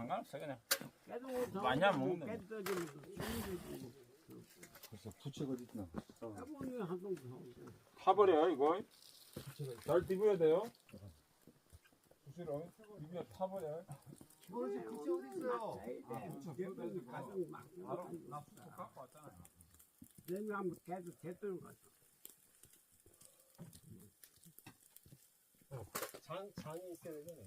상관없어 그냥. 깨도 많이 안 먹는다. 깨. 벌써 부채가 어딨나? 아버님 한동 타버려 이거. 잘 뒤벼야 돼요. 부시로 뒤벼 타버려. 그것이 부채 어디 있어요? 바로 나 부터 갖고 왔잖아. 내가 한번 깨도 됐던 거죠. 장 장이 있어야 되잖아요.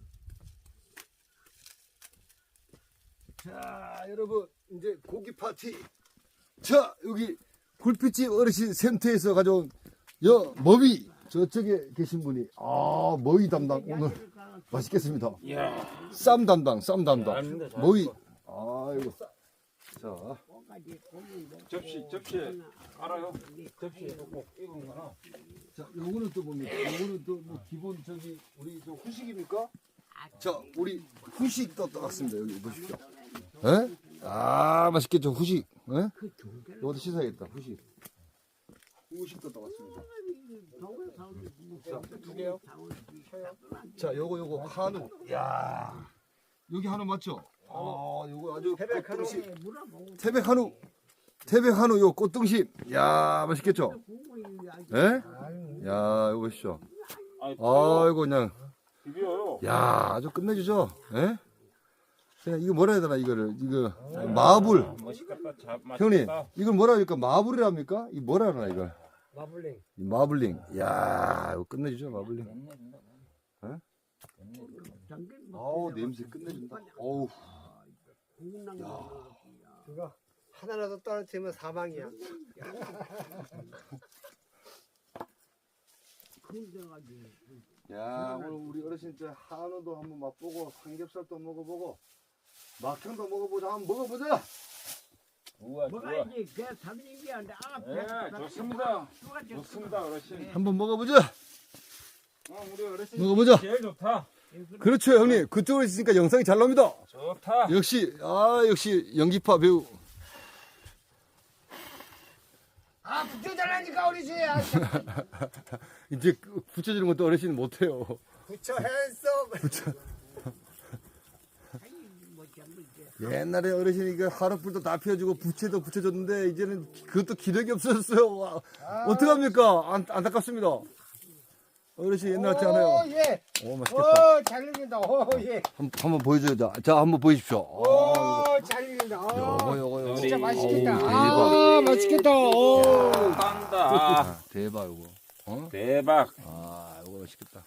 자, 여러분, 이제 고기 파티. 자, 여기 굴빛집 어르신 센터에서 가져온 여 머위 저쪽에 계신 분이 아 머위 담당 오늘 맛있겠습니다. 이야. 쌈 담당, 쌈 담당. 잘했어. 머위. 아이고. 자, 접시 접시 알아요? 접시에 꼭 익은 거나. 자, 요거는 또 뭡니까? 요거는 또 뭐 기본 저기 우리 저 후식입니까? 자, 우리 후식 또 떠왔습니다. 여기 보십시오. 에? 아, 맛있겠죠, 후식. 에? 이것도 씻어야겠다, 후식. 후식도 떠왔습니다. 두 개요? 자, 요거 요거 한우. 야. 여기 한우 맞죠? 아, 요거 아주 태백 한우. 꽃등심. 태백 한우. 태백 한우 요 꽃등심. 야, 맛있겠죠? 예? 야, 이거. 아이 아이고 그냥 비벼요. 야, 아주 끝내주죠. 예? 그냥 이거 뭐라 해야 되나 이거를 이거 마블. 맛있겠다. 자, 형님, 맛있겠다. 이걸 뭐라 합니까? 마블이랍니까? 이 뭐라 하나 이걸? 마블링. 이 마블링. 야, 이거 끝내주죠, 마블링. 아우, 냄새 끝내준다. 어우. 그거 하나라도 떨어뜨리면 사망이야. 야, 오늘 우리 어르신 저 한우도 한번 맛보고 삼겹살도 먹어보고 막형도 먹어보자. 한번 먹어보자. 우와 좋아. 뭐가 이제 그 안돼 아네 좋습니다. 좋습니다 어르신. 한번 먹어보자. 어, 우리 어르신 먹어보자. 제일 좋다. 그렇죠, 형님. 그쪽으로 있으니까 영상이 잘 나옵니다. 좋다. 역시, 아, 역시 연기파 배우. 아 부채 잘라니까 우리 집에. 이제 그 붙여주는 것도 어르신은 못해요. 부처 했어. 옛날에 어르신이 그 하룻불도 다 피워주고 부채도 붙여줬는데 이제는 그것도 기력이 없어졌어요. 와, 어떡합니까? 안, 안타깝습니다. 어르신 옛날 같지 않아요. 오 예. 오, 맛있겠다. 오 잘 익는다. 오 예. 한, 한번 보여줘요. 자, 자, 한번 보여십시오. 아, 오잘 익는다. 요거, 아, 요거, 요거. 진짜 맛있겠다. 어우, 대박. 아 맛있겠다. 오. 간다. 아, 대박, 요거. 어? 대박. 아, 이거 맛있겠다.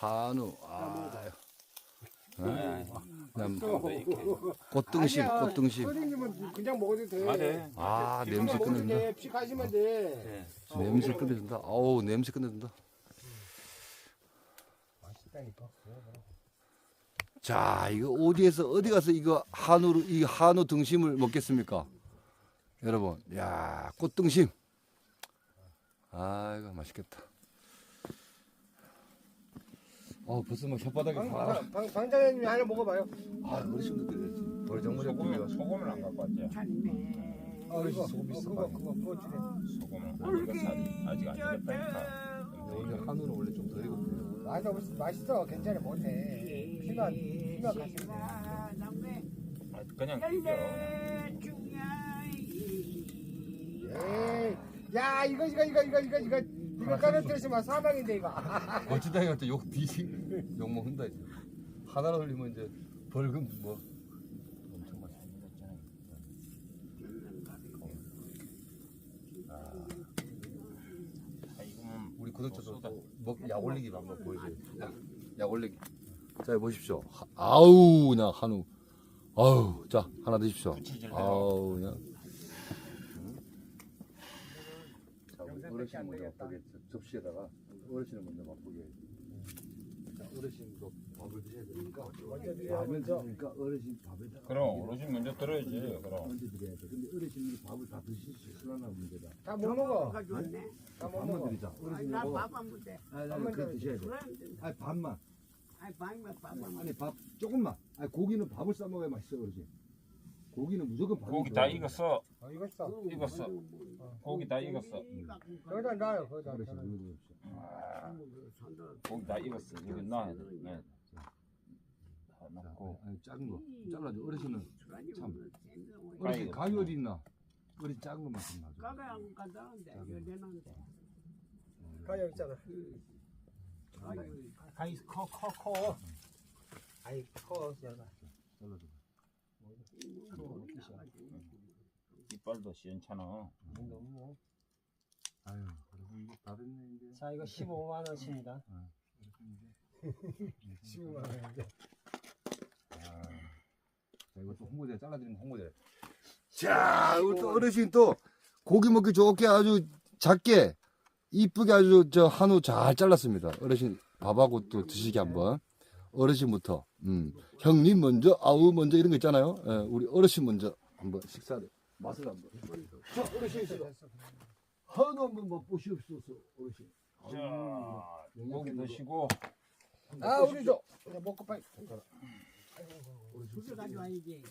한우, 아, 그다음 꽃등심, 아니야. 꽃등심. 선생님은 그냥 먹어도 돼. 맞아. 아, 그냥 냄새 먹어도 끝낸다. 돼. 픽하시면 돼. 냄새 끝내준다. 아우, 냄새 끝내준다. 맛있다니까. 자, 이거 어디에서 어디 가서 이거 한우로 이 한우 등심을 먹겠습니까? 여러분, 야, 꽃등심. 아, 이거 맛있겠다. 어, 벌써 막 혓바닥이 방, 아, 방, 방, 방장님이 하나 먹어봐요. 아, 어르신도 그래야지. 버리장머리 소금을 소금을 안 갖고 왔지. 아, 어르신 소금 그거 있어. 그거 그거 그거 주래. 소금을 아직 안- 아직 안 익었다니까. 원래 한우는 원래 좀 덜 익었고요. 아, 나 맛있어. 괜찮아. 못해. 피만 피만 가시면 돼. 아, 그냥 비벼. 에이, 야 이거 이거 이거 이거 이거 이거 이거 떨어뜨리시면 사망인데 이거. 어찌다니한테 욕 뒤지 욕 먹는다 이제. 하나를 흘리면 이제 벌금 뭐 엄청 맛있어. 아, 이거는 우리 구독자도 먹약 올리기 한번 보여줘요. 약, 약 올리기. 자 보십시오. 하- 아우 그냥 한우. 아우 자 하나 드십시오. 아우 그냥. 자 우리 어르신 먼저 맛보게 접시에다가 어르신을 먼저 맛보게. 자 어르신도 밥을 드셔야 되니까 먼저. 드시니까 어르신 밥에다가 그럼 어르신 먼저 들어야지 그럼 먼저 드려야 돼. 근데 어르신이 밥을 다 드실 수 있으려나 문제다. 다 못 먹어. 다못 밥만 먹어. 드리자. 아니, 어르신하고 나밥안 못해. 아니 아니 그래 드셔야 돼. 된다. 아니 밥만. 아니, 밥만 밥만 아니 밥 조금만. 아니 고기는 밥을 싸 먹어야 맛있어 어르신. 고기는 무조건 밥이 고기 좋아요. 다 익었어 어, 이거 있어. 익었어 고기 다 익었어 거기다 놔요. 거기다. 저는. 이거 좀 줍시오. 아, 고기 다 익었어 여기 놔야 돼 네. 다 넣고 아니 작은 거 잘라줘. 어르신은 참. 가위 어르신. 가위 어디 있나? 어르신 작은 것만 좀 놔줘. 가가 안 가다는데 여대는데 가 여기 있잖아. 가위 커, 커, 커. 아이, 커. 내가. 잘라줘. 이빨도 시원찮아 너무. 아유, 어르신 이거 다 됐네 이제. 자, 이거 15만 원씩입니다. 어르신 이제. 15만 원인데. 자, 이거 또 홍보대 잘라드리는 홍보대. 자, 우리 또 어르신 또 고기 먹기 좋게 아주 작게 이쁘게 아주 저 한우 잘 잘랐습니다. 어르신 밥하고 또 드시게 한번. 어르신부터. 음. 형님 먼저, 아우 먼저 이런 거 있잖아요. 예, 우리 어르신 먼저 한번 식사를 맛을 한번. 자, 어르신 있어. 한우 한번 맛보시옵소서, 어르신. 자 고기 드시고 아, 우리 저. 먹고 빨리. 술을 가져와야지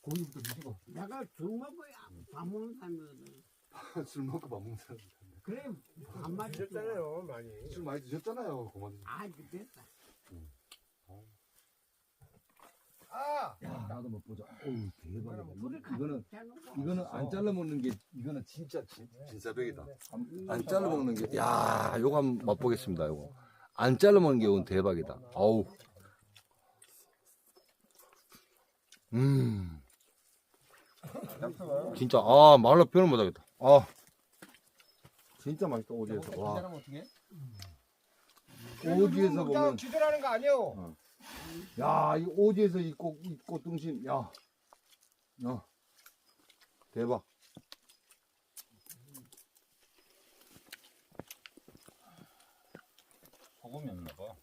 고기부터 드시고 내가 술 먹어야 밥 먹는 사람이거든 술 먹고 밥 먹는 사람. 그래 한 마리 드셨잖아요, 많이. 술 많이 드셨잖아요, 그만. 아 됐다 아! 야, 나도 못 보자. 어우, 대박이다. 이거- 이거는 이거는 안 잘라 먹는 게 이거는 진짜 진, 진사백이다. 음, 안 잘라 먹는 게, 야, 요거 한번 맛보겠습니다. 요거 안 잘라 먹는 게 이건 대박이다. 아우, 음, 진짜 아 말로 표현 못하겠다. 아, 진짜 맛있다 오지에서. 와, 어떻게? 오지에서 보면, 기절하는 거 아니에요. 야, 이 오지에서 이 꽃, 이 꽃등심, 야, 야, 대박. 소금이 없나 봐.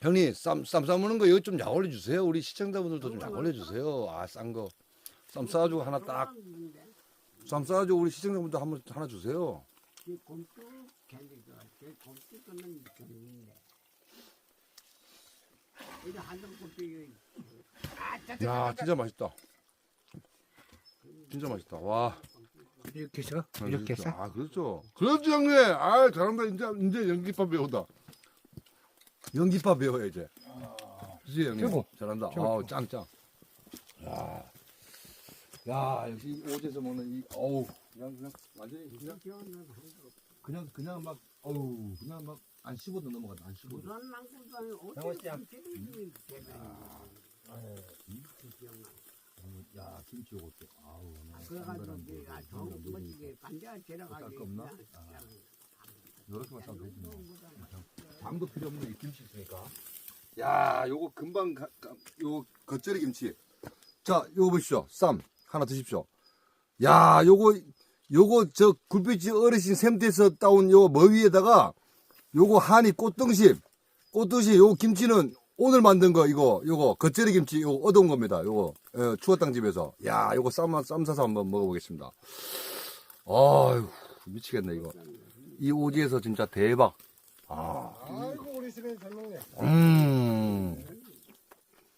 형님 쌈, 쌈 싸먹는 거 이거 좀약 올려주세요. 우리 시청자분들도 좀 약 올려주세요. 아 싼 거. 쌈 싸가지고 하나 딱. 쌈 싸가지고 우리 시청자분들 한번 하나 주세요. 그 곰뚜 캔디가 그 곰뚜 끓는 견인데 이거 한정 곰뚜 야 진짜 맛있다. 진짜 맛있다. 와. 이렇게 해서? 아, 이렇게 진짜. 해서? 아 그렇죠. 그렇죠 형님. 아 잘한다. 이제 이제 연기파 배우다. 연기파 배워야 이제. 그치 형님? 최고. 잘한다. 최고. 아우 짱짱. 야, 야 역시 오지에서 먹는 이 어우. 그냥 그냥 완전히 그냥 그냥 그냥 막 어우 그냥 막 안 씹어도 넘어간다 안 씹어도. 부산 남구장에 장어찌. 어떻게 지금 야 김치 요것도 아우 나 그래가지고 쌈바람도 내가 이거 정 이거 멋지게 반대가 깎아 없나? 요렇게만 싸면 되지 뭐. 담도 필요 없는 이 김치 있으니까. 야 요거 금방 가, 가, 요거 겉절이 김치. 자 요거 보십시오. 쌈. 하나 드십시오. 야 요거 요거 저 굴빛이 어르신 샘대에서 따온 요거 머 위에다가 요거 한이 꽃등심 꽃등심 요거 김치는 오늘 만든 거 이거 요거 겉절이 김치 요거 얻어온 겁니다 요거 어, 추어탕 집에서 야 요거 쌈, 쌈 싸서 한번 먹어보겠습니다 아유 미치겠네 이거 이 오지에서 진짜 대박 아 아이고, 우리 집에 잘 먹네. 음.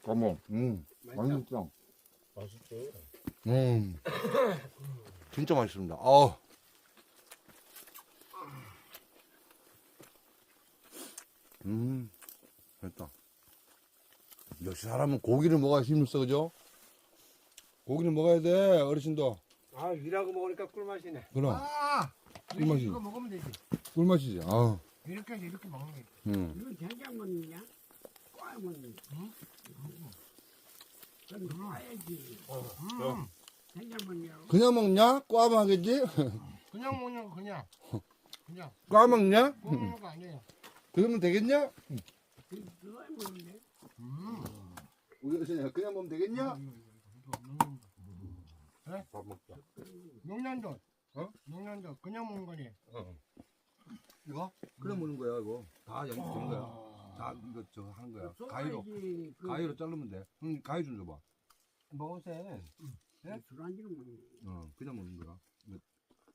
어머, 음. 맛있다. 맛있지. 음. 진짜 맛있습니다. 아 음. 됐다. 역시 사람은 고기를 먹어야 힘을 써, 그죠? 고기를 먹어야 돼, 어르신도. 아, 일하고 먹으니까 꿀맛이네. 그럼, 아! 꿀맛이. 이거 먹으면 되지. 꿀맛이지. 아우. 이렇게 해서 이렇게 먹는 게. 음. 이거 된장면이냐? 꽈면 그럼 꽈야지 음. 된장면이야 그냥 먹냐? 꽈 먹겠지? 그냥 거 그냥. 그냥. 꽈 먹냐? 먹는 거 아니에요. 그러면 되겠냐? 그- 음. 우리 어르신 그냥 먹으면 되겠냐? 그래? 밥 먹자. 용량도. 어? 용량도 그냥 먹는 거니. 이거? 그냥 먹는 거야, 이거. 다 양식 된 거야. 다 이거 저거 하는 거야. 그 가위로 쏘아야지. 그 가위로 자르면 돼. 응, 가위 좀 줘봐. 먹으세요. 술안주는 뭐 어, 그냥 먹는 거야.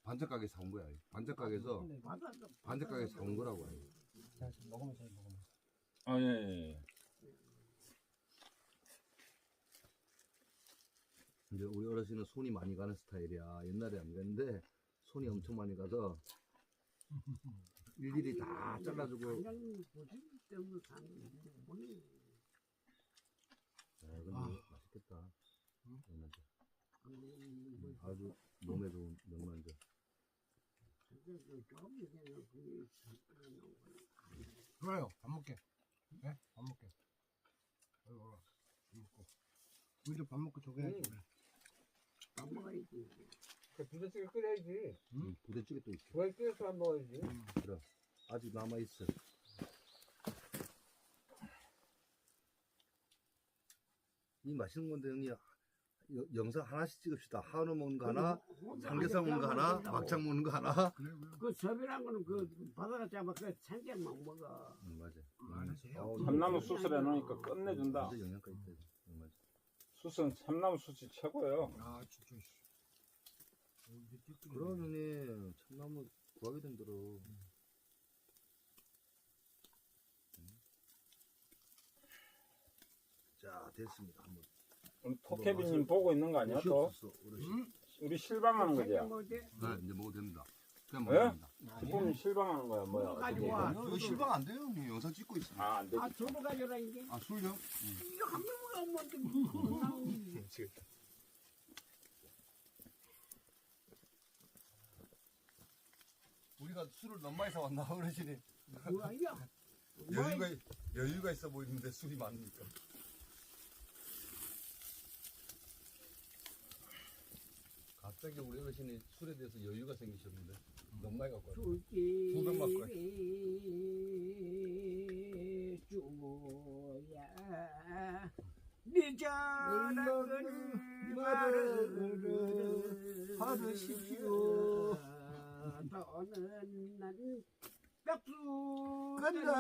반짝 가게 사온 거야. 반짝 가게에서 바다도 반짝 가게 사온 거라고. 자, 먹으면서 해, 먹으면서. 아, 예, 예. 예. 이제 우리 어르신은 손이 많이 가는 스타일이야. 옛날에 안 그랬는데 손이 엄청 많이 가서 일일이 다 잘라주고. 아, 근데 맛있겠다. 명란젓. 아주 몸에 좋은 명란젓. 그 좋아요. 밥 먹게. 네? 밥 먹게. 어이, 어이. 밥 먹고. 우리도 밥 먹고 저기 해야지. 밥 먹어야지. 부대찌개 끓여야지. 음, 부대찌개 또 있어. 그걸 끓여서 안 먹어야지. 아직 남아 있어. 이 맛있는 건데 형님 여- 영상 하나씩 찍읍시다. 한우 먹는 거 하나, 삼겹살 먹는 거 하나, 막창 먹는 거 하나. 그 섭이란 거는 그 바다가 잡아 그 산장만 먹어. 음, 맞아. 알았어요. 어우, 참나무 수술 해 놓으니까 끝내준다. 완전 영양가 있다. 이거. 음, 맞아. 수술은 참나무 수술 최고예요. 아, 진짜. 씨. 어, 형님 참나무 구하게 된 대로. 음. 자 됐습니다. 한번. 우리 토케비님 보고 있는 거 아니야 또? 응? 우리 실방하는 거지. 네, 이제 먹어도 됩니다. 그냥 예? 먹어도 됩니다. 지금 실방하는 거야 뭐야? 뭐가 어떻게? 좋아. 이거 실방 안 돼요, 형님. 영상 찍고 있어. 아, 안 되지. 아 저거 가져라 이게. 아, 술요? 이거 한 명만 먹으면 우리가 술을 너무 많이 사왔나, 어르신이. 뭐야? 여유가, 여유가 있어 보이는데 술이 많으니까. 갑자기 우리 어르신이 술에 대해서 여유가 생기셨는데 너무 많이 갖고 왔어요. 술기 두병 맞고 주야 늦어라는 말을 하르십시오. 너는 난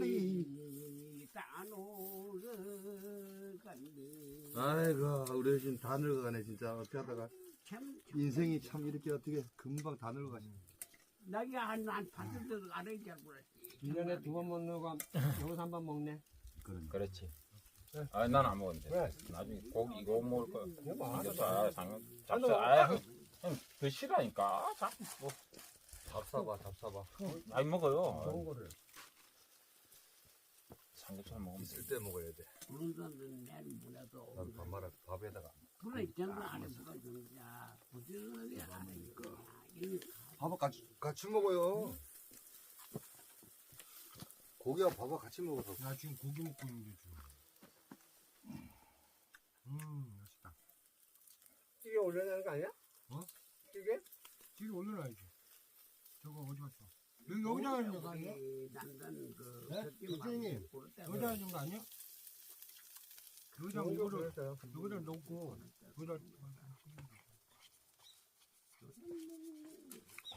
끝나리. 따놓을 간디 아이고, 우리 어르신 다 늙어가네, 진짜. 어떻게 하다가. 참 인생이 참 이렇게 어떻게 금방 다 늙어가시 나가 한한 받을 때도 안 해줄 몰랐지 1년에 두 번 먹는 거, 여기서 한 번 먹네. 그렇지. 아, 난 안 먹었는데. 왜? 나중에 고기 이거 먹을 거야. 뭐 삼겹살, 삼겹, 아, 잡살. 아, 형, 형, 드시라니까. 아, 자꾸 뭐, 잡사봐, 잡사봐. 많이 먹어요. 좋은 거를. 삼겹살 먹으면 있을 때 먹어야 돼. 그런 사람들은 내일 몰라도 난 밥말아, 밥에다가. 그래 있잖아 안에 뭐가 있는가 부지런하게 안 하니까 이게 밥을 같이, 같이 먹어요. 고기와 밥을 같이 먹어서. 나 지금 고기 먹고 있는데, 지금. 음, 맛있다. 찌개 올려야 거 아니야? 어? 찌개? 찌개 올려놔야지. 저거 어디 갔어? 여기 여기다가 있는 거 아니야? 난간 그 네? 여기다가 있는 거 아니야? 여기다가 이거를 여기다 넣고 여기다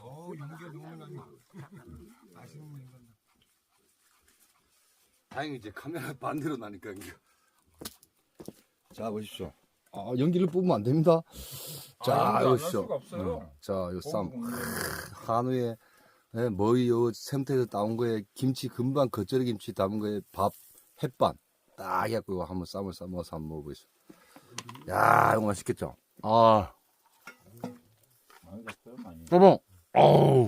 어우 연기가 너무 나네 맛있는 냉간다 다행히 이제 카메라 반대로 나니까 이게. 자 보십시오. 아 연기를 뽑으면 안 됩니다. 자 아, 보십시오. 자, 요 쌈. 고기 먹는 거. 한우에 예, 머위 요 생태에서 따온 거에 김치 금방 겉절이 김치 담은 거에 밥 햇반 딱 해갖고 이거 한번 쌈을 싸먹어서 한번 먹어보겠습니다. 야 이거 맛있겠죠? 아 많이 됐어요, 많이. 어우